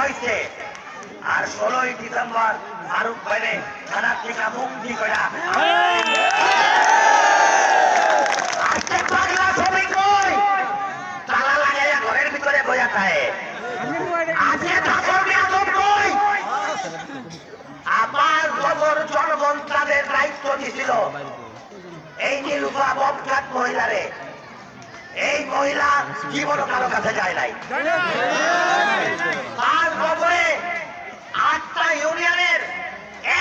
হয়েছে। আর ষোলোই ডিসেম্বর ফারুক ভাইরে থানার থেকে মুক্তি করে এই মহিলা জীবন কারও কাছে যায় নাই তার খবরে আটটা ইউনিয়নের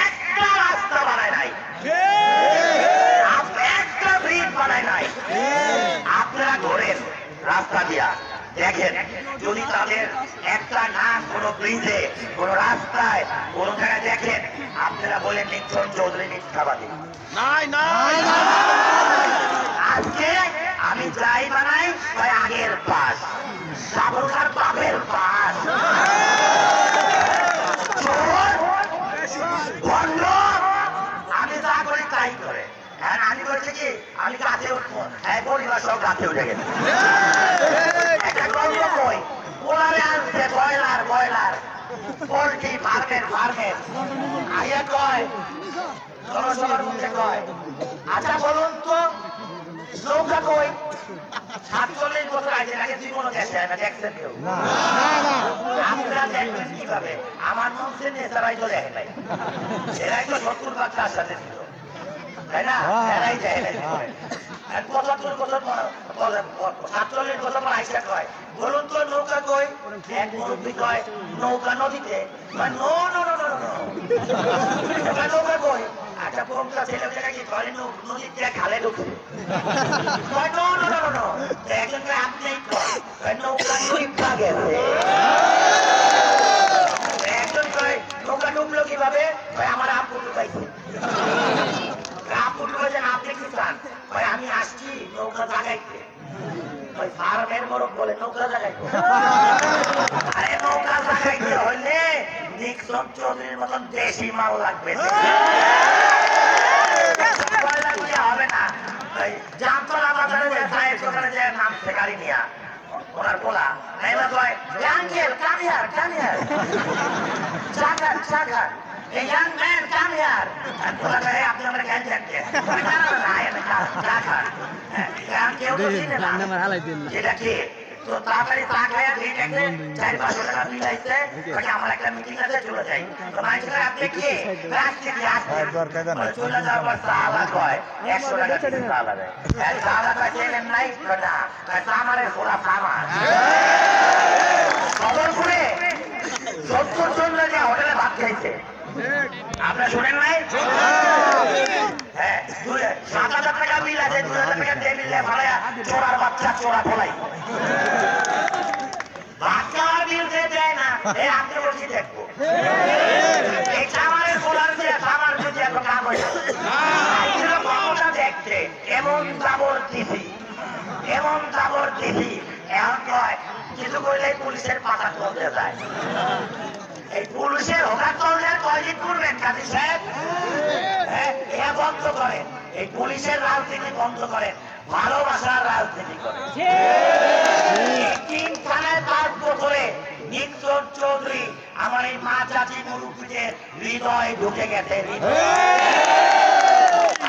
একটা রাস্তা বানায় নাই আপ- একটা ব্রিজ বানায় নাই আপনারা ঘোরেন রাস্তা দিয়া দেখেন যদি তাদের একটা না কোনো ব্রিজে কোনো রাস্তায় কোনো জায়গায় দেখেন আপনারা বলেন নিক্ষণ চৌধুরী মিথ্যাবাদী। নাই নাই। আজকে আমি যাই বানাই তাই আগের পাশ। সাবরকার বাপের পাশ। আমি যা করি তাই করে। হ্যাঁ আমি বলছি কি আমি গাছে উঠবো। হ্যাঁ পরিবার সব গাছে উঠে গেছে। ফার্মের ফার্মের আইয়া কয় জনসভার মধ্যে কয়। আচ্ছা বলুন তো নৌকা কই? সাতচল্লিশ বছর আগে আগে জীবনও গেছে না দেখছেন কেউ? আপনারা দেখবেন কীভাবে? আমার মধ্যে নেতারাই তো দেখে নাই। এরাই তো সত্তর বাচ্চার সাথে ছিল। তাই না? এরাই দেখে নাই। আর পঁচাত্তর বছর সাতচল্লিশ বছর পর আইসা কয় বলুন তো নৌকা কই? এক কয়, নৌকা নদীতে? No no. নৌকা কই? একটা পোমটা ছেলে দেখা কি করে নদীতে খালে ঢুকে। একজন আপনি কয় নৌকা একজন কয়, নৌকা ডুবলো কীভাবে? কয়, আমার আপু ডুবাইছে। আপু ডুবাইছেন আপনি কি কয় আমি আসছি নৌকা জাগাইতে। ওই ফার্মের মোরগ বলে নৌকা জাগাইতে। আরে, নৌকা জাগাইতে হইলে নিক্সন চৌধুরীর মতন দেশি মাল লাগবে। হবে না। যে নিয়া। ওনার পোলা। নাইবা কয় কাম হিয়ার হ্যাঁ, কেউ তো চিনে না এটা কি তো তাড়াতাড়ি চা দেখে চার পাঁচশো টাকা বিল আইছে তাকে আমার একটা মিটিং আছে চলে যাই। তো করে আপনি কি? আসছে কি আসছে চলে যাওয়ার পর কয় টাকা দেয় কয় নাই কয় না কয় চা মারে ঘোড়া চা মার খবর শুনে সত্তর জন যে হোটেলে ভাত খাইছে আপনারা শুনেন নাই? হ্যাঁ সাত হাজার টাকা বিল আছে দুই হাজার টাকা দিয়ে মিললে ভাড়া চোরার বাচ্চা, চোরা ফলাই বিল এমন জাবর দিছি এমন জাবর দিছি এখন কয় কিছু করলে পুলিশের পাতা চলতে যায়। এই পুলিশের হোকার চললে কয়দিন করবেন কাজী সাহেব? হ্যাঁ, এ বন্ধ করেন। এই পুলিশের রাজনীতি বন্ধ করেন ভালোবাসার রাজনীতি করেন। তিন থানায় পাঁচ বছরে নিক্সন চৌধুরী আমার এই মা চাচি মুরুব্বীদের হৃদয় ঢুকে গেছে।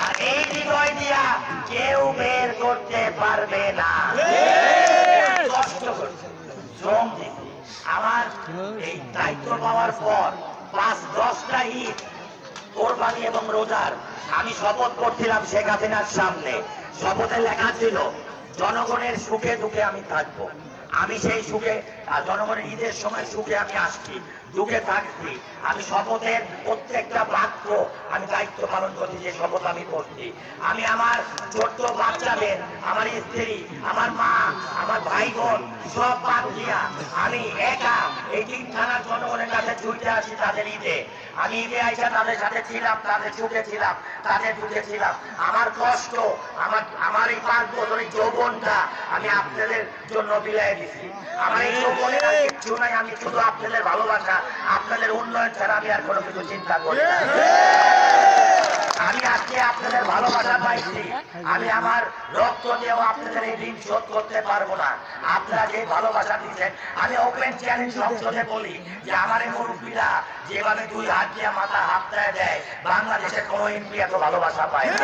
আর এই হৃদয় দিয়া কেউ বের করতে পারবে না। দিছে আমার এই দায়িত্ব পাওয়ার পর পাঁচ দশটা ঈদ, কোরবানি এবং রোজার আমি শপথ করছিলাম শেখ হাসিনার সামনে। শপথে লেখা ছিল, জনগণের সুখে দুঃখে আমি থাকব। আমি সেই সুখে জনগণের ঈদের সময় সুখে আমি আসছি, দুঃখে থাকছি। আমি শপথের প্রত্যেকটা বাক্য, আমি দায়িত্ব পালন করছি, যে শপথ আমি করছি। আমি আমার ছোট্ট বাচ্চাদের, আমার স্ত্রী, আমার মা, আমার ভাই বোন সব বাদ দিয়া আমি একা থানার জনগণের কাছে ছুটে আসি তাদের ঈদে। আমি ঈদে আইসা তাদের সাথে ছিলাম, তাদের ছুটে ছিলাম, তাদের ছিলাম। আমার কষ্ট, আমার আমার এই পাঁচ বছরের যৌবনটা আমি আপনাদের জন্য বিলাই দিছি। আমার এই যৌবনে কিছু নাই, আমি শুধু আপনাদের ভালোবাসা, আপনাদের উন্নয়ন ছাড়া আমি আর কোনো কিছু চিন্তা করি না। আমি আজকে আপনাদের ভালোবাসা পাইছি। আমি আমার রক্ত দিয়েও আপনাদের এই ঋণ শোধ করতে পারব না। আপনারা যে ভালোবাসা দিচ্ছেন আমি ওপেন চ্যালেঞ্জ সংসদে বলি যে আমার এই মুরব্বীরা যেভাবে দুই হাত দিয়ে মাথা হাতটায় দেয় বাংলাদেশের কোনো এমপি এত ভালোবাসা পায় না।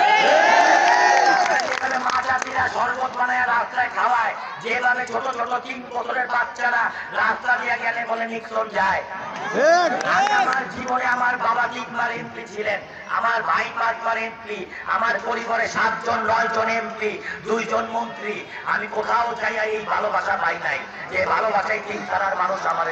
যেখানে মা চাষিরা শরবত বানায় রাস্তায় খাওয়ায় যেভাবে ছোট ছোট তিন বছরের বাচ্চারা রাস্তা দিয়ে গেলে বলে নিক্সন যায়। আমি আমার জীবনে তিনবার এমপি ছিলেন। আমার ভাই পাঁচবার এমপি, আমার পরিবারে সাতজন নয় জন এমপি, দুইজন মন্ত্রী। আমি কোথাও চাই এই ভালোবাসা পাই নাই। যে ভালোবাসাই তিন তারার মানুষ আমার।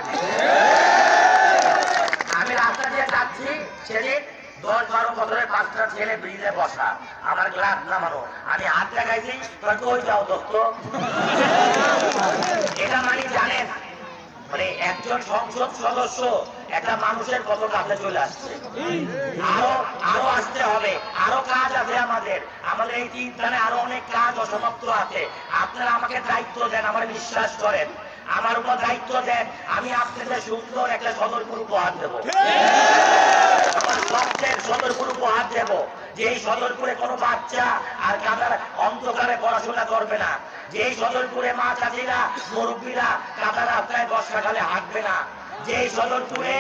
আমি রাস্তা দিয়ে যাচ্ছি, সেদিন দশ বারো বছরের পাঁচটা ছেলে ব্রিজে বসা। আমার গ্লাস নামানো। আমি হাত লাগাইছি কই যাও দোস্ত? এটা মানে জানেন মানে একজন সংসদ সদস্য একটা মানুষের কত কাছে চলে আসছে। আরও আসতে হবে। আরও কাজ আছে আমাদের। আমাদের এই তিন আরও অনেক কাজ অসমাপ্ত আছে। আপনারা আমাকে দায়িত্ব দেন, আমার বিশ্বাস করেন। আমার উপর দায়িত্ব দেন, আমি আপনাদের সুন্দর একটা সদরপুর উপহার দেবো। আমার স্বপ্নের সদরপুর উপহার দেব। যে এই সদরপুরে কোনো বাচ্চা আর কাদার অন্ধকারে পড়াশোনা করবে না। যে এই সদরপুরে মা চাষিরা মুরব্বীরা কাদার রাস্তায় বর্ষাকালে হাঁটবে না। যে সদরপুরে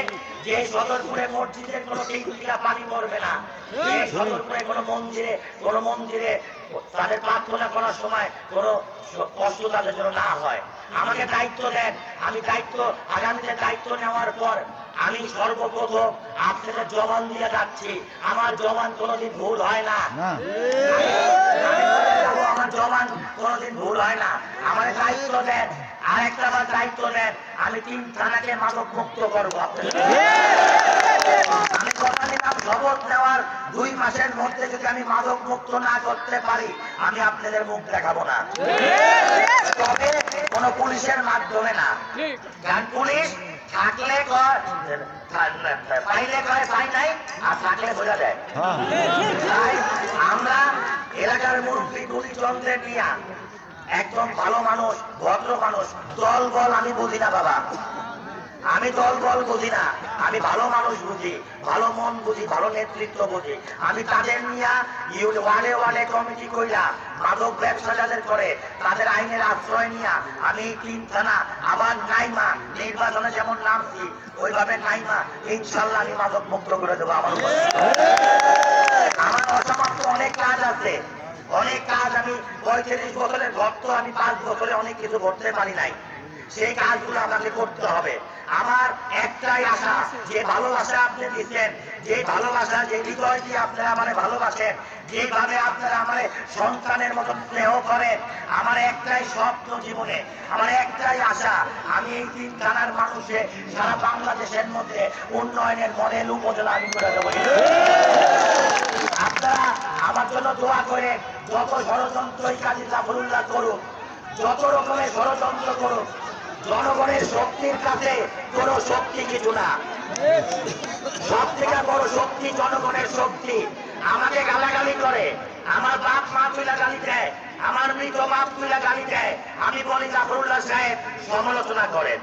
যে সদরপুরে মসজিদে কোনো পানি পড়বে না যে সদরপুরে কোনো মন্দিরে কোনো মন্দিরে তাদের প্রার্থনা করার সময় কোনো কষ্ট তাদের জন্য না হয়। আমাকে দায়িত্ব দেন। আমি দায়িত্ব আগামীতে দায়িত্ব নেওয়ার পর আমি সর্বপ্রথম আপনাদের জবান দিয়ে যাচ্ছি। আমার জবান কোনোদিন ভুল হয় না। আমি আমার জবান কোনোদিন ভুল হয় না। আমার দায়িত্ব দেন। আরেকটা আমার দায়িত্ব দেন আমি তিন থানাকে মাদক মুক্ত করব আমি কথা দিলাম শপথ নেওয়ার দুই মাসের মধ্যে যদি আমি মাদক মুক্ত না করতে পারি আমি আপনাদের মুখ দেখাবো না। তবে কোনো পুলিশের মাধ্যমে না। কারণ পুলিশ থাকলে কয় পাইলে কয় পাই নাই আর থাকলে বোঝা যায়। আমরা এলাকার মুরব্বী গুলিচন্দ্রের নিয়া একদম ভালো মানুষ, ভদ্র মানুষ। দল বল আমি বুঝি না, বাবা। আমি দল বল বুঝি না। আমি ভালো মানুষ বুঝি, ভালো মন বুঝি, ভালো নেতৃত্ব বুঝি। আমি তাদের নিয়া কমিটি কইরা মাদক ব্যবসা যাদের করে, তাদের আইনের আশ্রয় নিয়া আমি তিন থানা আবার নাইমা নির্বাচনে যেমন নামছি ওইভাবে নাইমা ইনশাল্লাহ আমি মাদক মুক্ত করে দেবো আমার। আমার অসমাপ্ত অনেক কাজ আছে। অনেক কাজ আমি পঁয়ত্রিশ বছরের ভক্ত, আমি পাঁচ বছরে অনেক কিছু করতে পারি নাই। সেই কাজগুলো আমাকে করতে হবে। আমার একটাই আশা, যে ভালোবাসা আপনি দিচ্ছেন, যে ভালোবাসা, যে হৃদয় দিয়ে আপনারা আমার ভালোবাসেন, যেভাবে আপনারা আমার সন্তানের মতো স্নেহ করেন আমার একটাই স্বপ্ন জীবনে, আমার একটাই আশা, আমি এই তিন থানার মানুষে সারা বাংলাদেশের মধ্যে উন্নয়নের মডেল উপজেলা আমি করে দেবো। আপনারা আমার জন্য দোয়া করে যত ষড়যন্ত্রই কাজী জাফরুল্লাহ করুক, যত রকমের ষড়যন্ত্র করুক, জনগণের শক্তির কাছে কোন শক্তি কিছু না। সব থেকে বড় শক্তি জনগণের শক্তি। আমাকে গালাগালি করে, আমার বাপ মা তুইলা গালি দেয়, আমার মৃত বাপ তুইলা গালি দেয়। আমি বলি জাফরুল্লাহ সাহেব, সমালোচনা করেন।